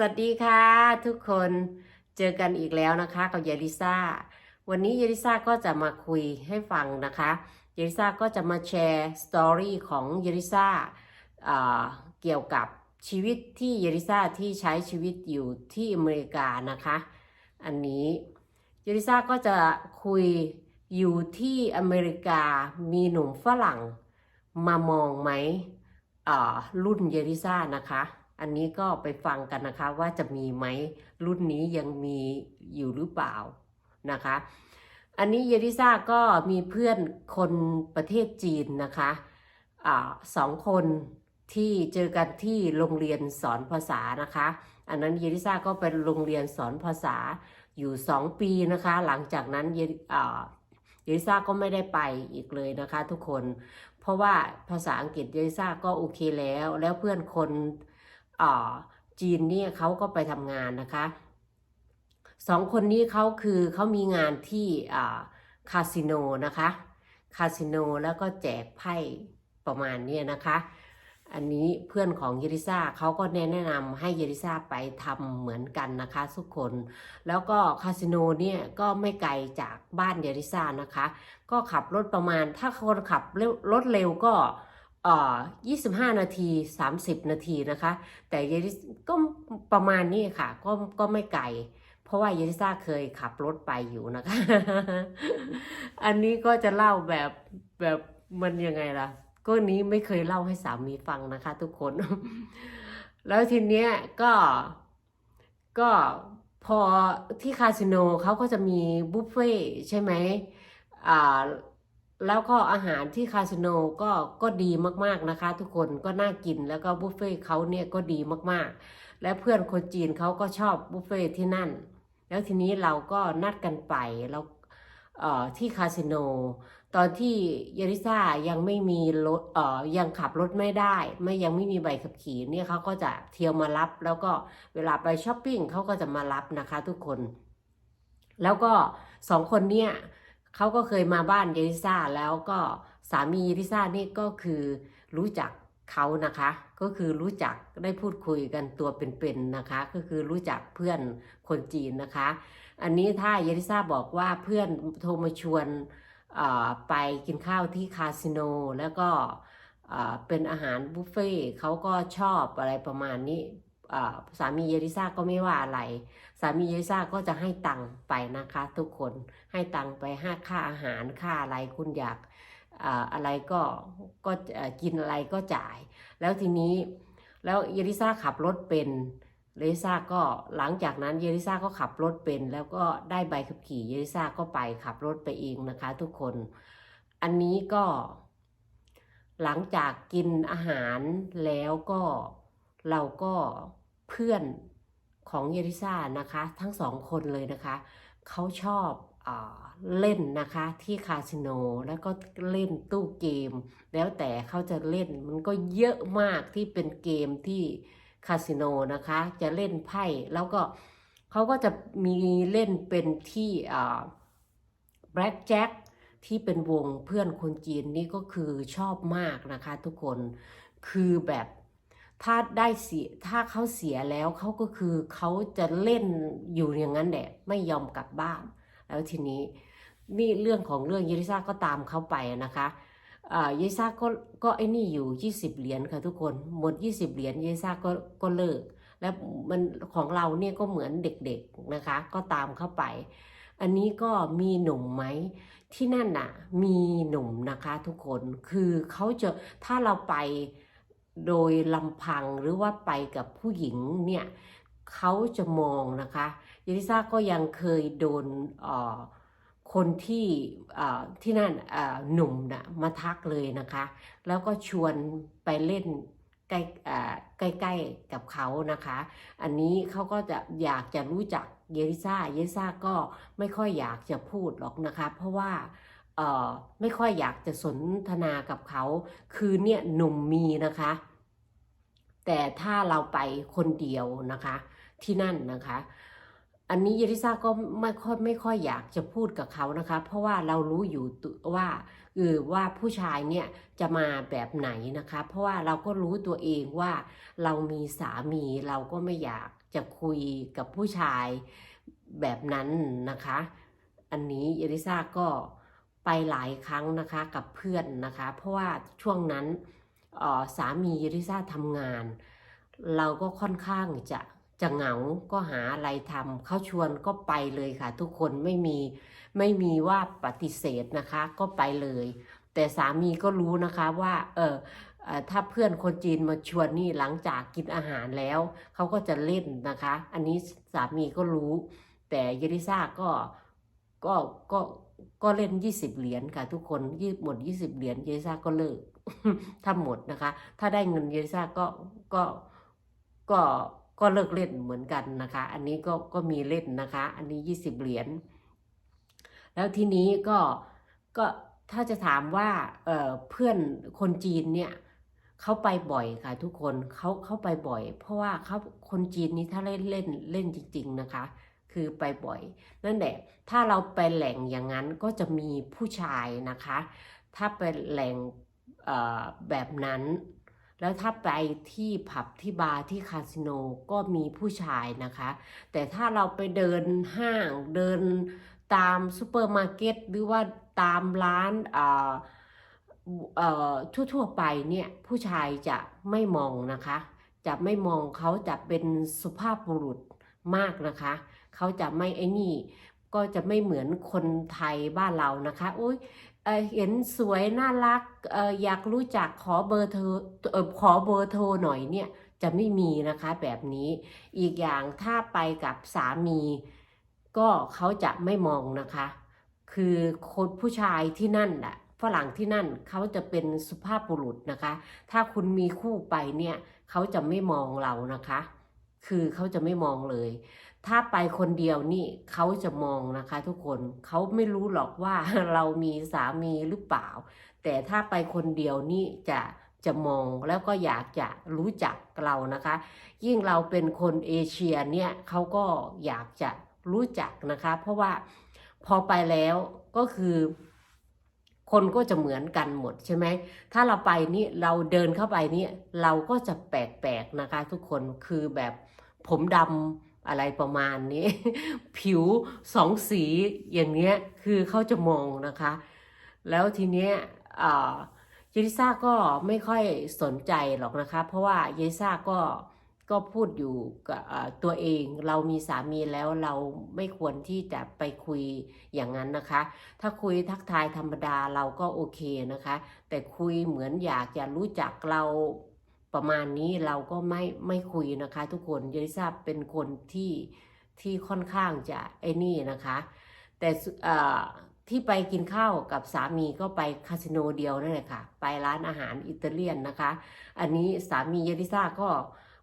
สวัสดีค่ะทุกคนเจอกันอีกแล้วนะคะ กับยาลิซ่า วันนี้ยาลิซ่าก็จะมาคุยให้ฟังนะคะยาลิซ่าก็จะมาแชร์สตอรี่ของยาลิซ่าเกี่ยวกับชีวิตที่ยาลิซ่าที่ใช้ชีวิตอยู่ที่อเมริกานะคะ อันนี้ยาลิซ่าก็จะคุยอยู่ที่อเมริกามีหนุ่มฝรั่งมามองไหมรุ่นเยลิซ่านะคะ อันนี้ก็ไปฟังกันนะคะว่าจะมีไหมรุ่นนี้ยังมีอยู่หรือเปล่านะคะ อันนี้เยลิซ่าก็มีเพื่อนคนประเทศจีนนะคะอสองคนที่เจอกันที่โรงเรียนสอนภาษานะคะ อันนั้นเยลิซ่าก็เป็นโรงเรียนสอนภาษาอยู่สองปีนะคะ หลังจากนั้นเยายริซ่าก็ไม่ได้ไปอีกเลยนะคะทุกคน เพราะว่าภาษาอังกฤษเยลิซ่าก็โอเคแล้ว แล้วเพื่อนคน จีนเนี่ยเขาก็ไปทำงานนะคะสองคนนี้เขาคือเขามีงานที่คาสิโนนะคะคาสิโนแล้วก็แจกไพ่ประมาณนี้นะคะ อันนี้เพื่อนของเยริซ่าเขาก็แนะนำให้เยริซ่าไปทำเหมือนกันนะคะทุกคน แล้วก็คาสิโนเนี่ยก็ไม่ไกลจากบ้านเยริซ่านะคะ ก็ขับรถประมาณถ้าคนขับรถเร็วก็ 25 นาที 30 นาทีนะคะ แต่เยริก็ประมาณนี้ค่ะ ก็ก็ไม่ไกล เพราะว่าเยริซ่าเคยขับรถไปอยู่นะคะ อันนี้ก็จะเล่าแบบแบบมันยังไงล่ะ ก็นี้ไม่เคยเล่าให้สามีฟังนะคะ ทุกคน แล้วทีเนี้ยก็ก็พอที่คาสิโนเขาก็จะมีบุฟเฟ่ต์ใช่ไหมอ่า แล้วก็อาหารที่คาสิโนก็ก็ดีมากๆนะคะ ทุกคนก็น่ากินแล้วก็บุฟเฟ่เขาเนี่ยก็ดีมากๆ และเพื่อนคนจีนเขาก็ชอบบุฟเฟ่ที่นั่น แล้วทีนี้เราก็นัดกันไปแล้วที่คาสิโน ตอนที่ยาริซ่ายังไม่มีรถยังขับรถไม่ได้ ไม่ยังไม่มีใบขับขี่เนี่ยเขาก็จะเที่ยวมารับ แล้วก็เวลาไปช้อปปิ้งเขาก็จะมารับนะคะ ทุกคน แล้วก็สองคนเนี่ย เขาก็เคยมาบ้านยาริซ่าแล้วก็สามียาริซ่านี่ก็คือรู้จักเขานะคะ ก็คือรู้จักได้พูดคุยกันตัวเป็นๆนะคะ ก็คือรู้จักเพื่อนคนจีนนะคะ อันนี้ถ้าเยาริซ่าบอกว่าเพื่อนโทรมาชวนไปกินข้าวที่คาสิโนแล้วก็เป็นอาหารบุฟเฟ่เขาก็ชอบอะไรประมาณนี้ สามีเยริซ่าก็ไม่ว่าอะไร สามีเยริซ่าก็จะให้ตังค์ไปนะคะ ทุกคนให้ตังค์ไปห้าค่าอาหารค่าอะไรคุณอยากอะไรก็ก็กินอะไรก็จ่าย แล้วทีนี้แล้วเยริซ่าขับรถเป็นเยริซ่าก็หลังจากนั้นเยริซ่าก็ขับรถเป็น แล้วก็ได้ใบขับขี่เยริซ่าก็ไปขับรถไปเองนะคะ ทุกคน อันนี้ก็หลังจากกินอาหารแล้วก็เราก็ เพื่อนของเยริซ่านะคะ ทั้งสองคนเลยนะคะเขาชอบอเล่นนะคะที่คาสิโนแล้วก็เล่นตู้เกม แล้วแต่เขาจะเล่นมันก็เยอะมากที่เป็นเกมที่คาสิโนนะคะ จะเล่นไพ่แล้วก็เขาก็จะมีเล่นเป็นที่แบล็กแจ็คที่เป็นวงเพื่อนคนจีนนี่ก็คือชอบมากนะคะทุกคนคือแบบ ถ้าได้เสียถ้าเขาเสียแล้วเขาก็คือเขาจะเล่นอยู่อย่างนั้นแหละไม่ยอมกลับบ้าน แล้วทีนี้นี่เรื่องของเรื่องเยริซาก็ตามเขาไปนะคะเยริซาก็ก็ไอ้นี่อยู่ 20 เหรียญค่ะทุกคนหมด 20 เหรียญเยริซาก็ก็เลิก แล้วมันของเราเนี่ยก็เหมือนเด็กๆนะคะ ก็ตามเข้าไป อันนี้ก็มีหนุ่มไหมที่นั่นน่ะมีหนุ่มนะคะทุกคนคือเขาจะถ้าเราไป โดยลำพังหรือว่าไปกับผู้หญิงเนี่ยเขาจะมองนะคะยาริซ่าก็ยังเคยโดนคนที่ที่นั่นหนุ่มนะมาทักเลยนะคะ แล้วก็ชวนไปเล่นใกล้ใกล้ๆกับเขานะคะ อันนี้เขาก็จะอยากจะรู้จักเยริซ่า เยริซ่าก็ไม่ค่อยอยากจะพูดหรอกนะคะ เพราะว่าไม่ค่อยอยากจะสนทนากับเขา คือเนี่ยหนุ่มมีนะคะ แต่ถ้าเราไปคนเดียวนะคะที่นั่นนะคะ อันนี้เยริซาก็ไม่ค่อยไม่ค่อยอยากจะพูดกับเขานะคะ เพราะว่าเรารู้อยู่ว่าเออว่าผู้ชายเนี่ยจะมาแบบไหนนะคะ เพราะว่าเราก็รู้ตัวเองว่าเรามีสามีเราก็ไม่อยากจะคุยกับผู้ชายแบบนั้นนะคะ อันนี้เยริซาก็ไปหลายครั้งนะคะกับเพื่อนนะคะ เพราะว่าช่วงนั้น สามีเยริซ่าทำงาน เราก็ค่อนข้างจะจะเหงา ก็หาอะไรทำเขาชวนก็ไปเลยค่ะ ทุกคนไม่มีไม่มีว่าปฏิเสธนะคะก็ไปเลย แต่สามีก็รู้นะคะว่าเออถ้าเพื่อนคนจีนมาชวนนี่หลังจากกินอาหารแล้ว เขาก็จะเล่นนะคะ อันนี้สามีก็รู้ แต่เยริซ่าก็ก็ก็ก็เล่น 20 เหรียญค่ะทุกคนยืดหมด 20 เหรียญเยริซ่าก็เลิก ถ้าหมดนะคะ ถ้าได้เงินเยริซ่าก็ก็ก็ก็เลิกเล่นเหมือนกันนะคะ อันนี้ก็ก็มีเล่นนะคะ อันนี้20เหรียญแล้วทีนี้ก็ก็ถ้าจะถามว่าเอ่อเพื่อนคนจีนเนี่ยเขาไปบ่อยค่ะทุกคนเขาเขาไปบ่อย เพราะว่าเขาคนจีนนี่ถ้าเล่นเล่นเล่นจริง ๆนะคะ คือไปบ่อย นั่นแหละถ้าเราไปแหล่งอย่างนั้นก็จะมีผู้ชายนะคะ ถ้าเป็นแหล่ง แบบนั้น แล้วถ้าไปที่ผับที่บาร์ที่คาสิโนก็มีผู้ชายนะคะ แต่ถ้าเราไปเดินห้างเดินตามซูเปอร์มาร์เก็ตหรือว่าตามร้านเอ่อเอ่อทั่วๆไปเนี่ยผู้ชายจะไม่มองนะคะ จะไม่มองเขาจะเป็นสุภาพบุรุษมากนะคะ เขาจะไม่ไอ้นี่ก็จะไม่เหมือนคนไทยบ้านเรานะคะ อุ้ย เห็นสวยน่ารักอยากรู้จักขอเบอร์เธอขอเบอร์โทรหน่อยเนี่ยจะไม่มีนะคะแบบนี้อีกอย่างถ้าไปกับสามี ก็เขาจะไม่มองนะคะ คือคนผู้ชายที่นั่นน่ะฝรั่งที่นั่นเขาจะเป็นสุภาพบุรุษนะคะ ถ้าคุณมีคู่ไปเนี่ยเขาจะไม่มองเรานะคะ คือเขาจะไม่มองเลย ถ้าไปคนเดียวนี่เขาจะมองนะคะ ทุกคนเขาไม่รู้หรอกว่าเรามีสามีหรือเปล่า แต่ถ้าไปคนเดียวนี่จะจะมองแล้วก็อยากจะรู้จักเรานะคะ ยิ่งเราเป็นคนเอเชียเนี่ยเขาก็อยากจะรู้จักนะคะ เพราะว่าพอไปแล้วก็คือ คนก็จะเหมือนกันหมดใช่ไหมถ้าเราไปนี่เราเดินเข้าไปนี่เราก็จะแปลกๆนะคะ ทุกคนคือแบบผมดำ อะไรประมาณนี้ ผิวสองสีอย่างเนี้ยคือเขาจะมองนะคะ แล้วทีเนี้ยอ่าเยลิซ่าก็ไม่ค่อยสนใจหรอกนะคะ เพราะว่าเยลิซ่าก็ก็พูดอยู่กับตัวเองเรามีสามีแล้วเราไม่ควรที่จะไปคุยอย่างนั้นนะคะ ถ้าคุยทักทายธรรมดาเราก็โอเคนะคะ แต่คุยเหมือนอยากจะรู้จักเรา ประมาณนี้เราก็ไม่ไม่คุยนะคะ ทุกคนเยลิซาเป็นคนที่ที่ค่อนข้างจะไอ้นี่นะคะ แต่ที่ไปกินข้าวกับสามีก็ไปคาสิโนเดียวนั่นแหละค่ะ ไปร้านอาหารอิตาเลียนนะคะ อันนี้สามีเยลิซ่าก็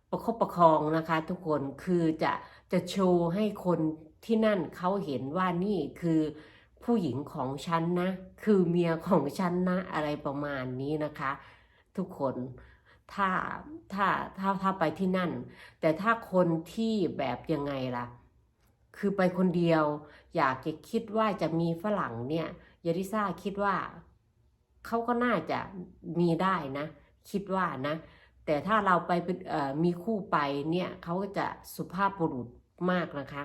ประคบประคองนะคะ ทุกคนคือจะจะโชว์ให้คนที่นั่นเขาเห็นว่านี่คือผู้หญิงของฉันนะ คือเมียของฉันนะ อะไรประมาณนี้นะคะ ทุกคน ถ้าถ้าถ้าถ้าไปที่นั่น แต่ถ้าคนที่แบบยังไงล่ะ คือไปคนเดียว อยากจะคิดว่าจะมีฝรั่งเนี่ยยาริซ่าคิดว่าเขาก็น่าจะมีได้นะ คิดว่านะ แต่ถ้าเราไปมีคู่ไปเนี่ยเขาก็จะสุภาพบุรุษมากนะคะ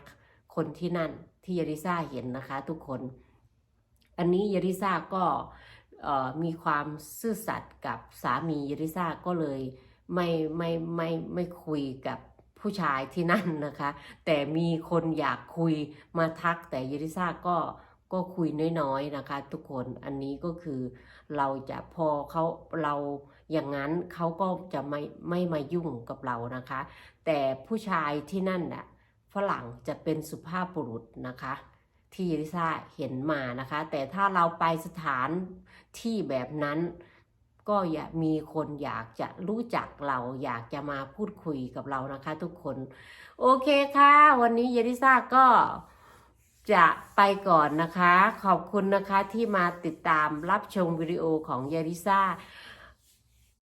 คนที่นั่นที่ยาริซ่าเห็นนะคะ ทุกคน อันนี้ยาริซ่าก็ มีความซื่อสัตย์กับสามียริซ่าก็เลยไม่ไม่ไม่ไม่คุยกับผู้ชายที่นั่นนะคะ แต่มีคนอยากคุยมาทักแต่ยริซาก็ก็คุยน้อยๆนะคะ ทุกคนอันนี้ก็คือเราจะพอเขาเราอย่างนั้นเขาก็จะไม่ไม่มายุ่งกับเรานะคะ แต่ผู้ชายที่นั่นน่ะฝรั่งจะเป็นสุภาพบุรุษนะคะ ที่ยาริซ่าเห็นมานะคะ แต่ถ้าเราไปสถานที่แบบนั้น ก็อยากมีคนอยากจะรู้จักเราอยากจะมาพูดคุยกับเรานะคะทุกคน โอเคค่ะ วันนี้เยริซ่าก็จะไปก่อนนะคะ ขอบคุณนะคะที่มาติดตามรับชมวิดีโอของเยริซ่า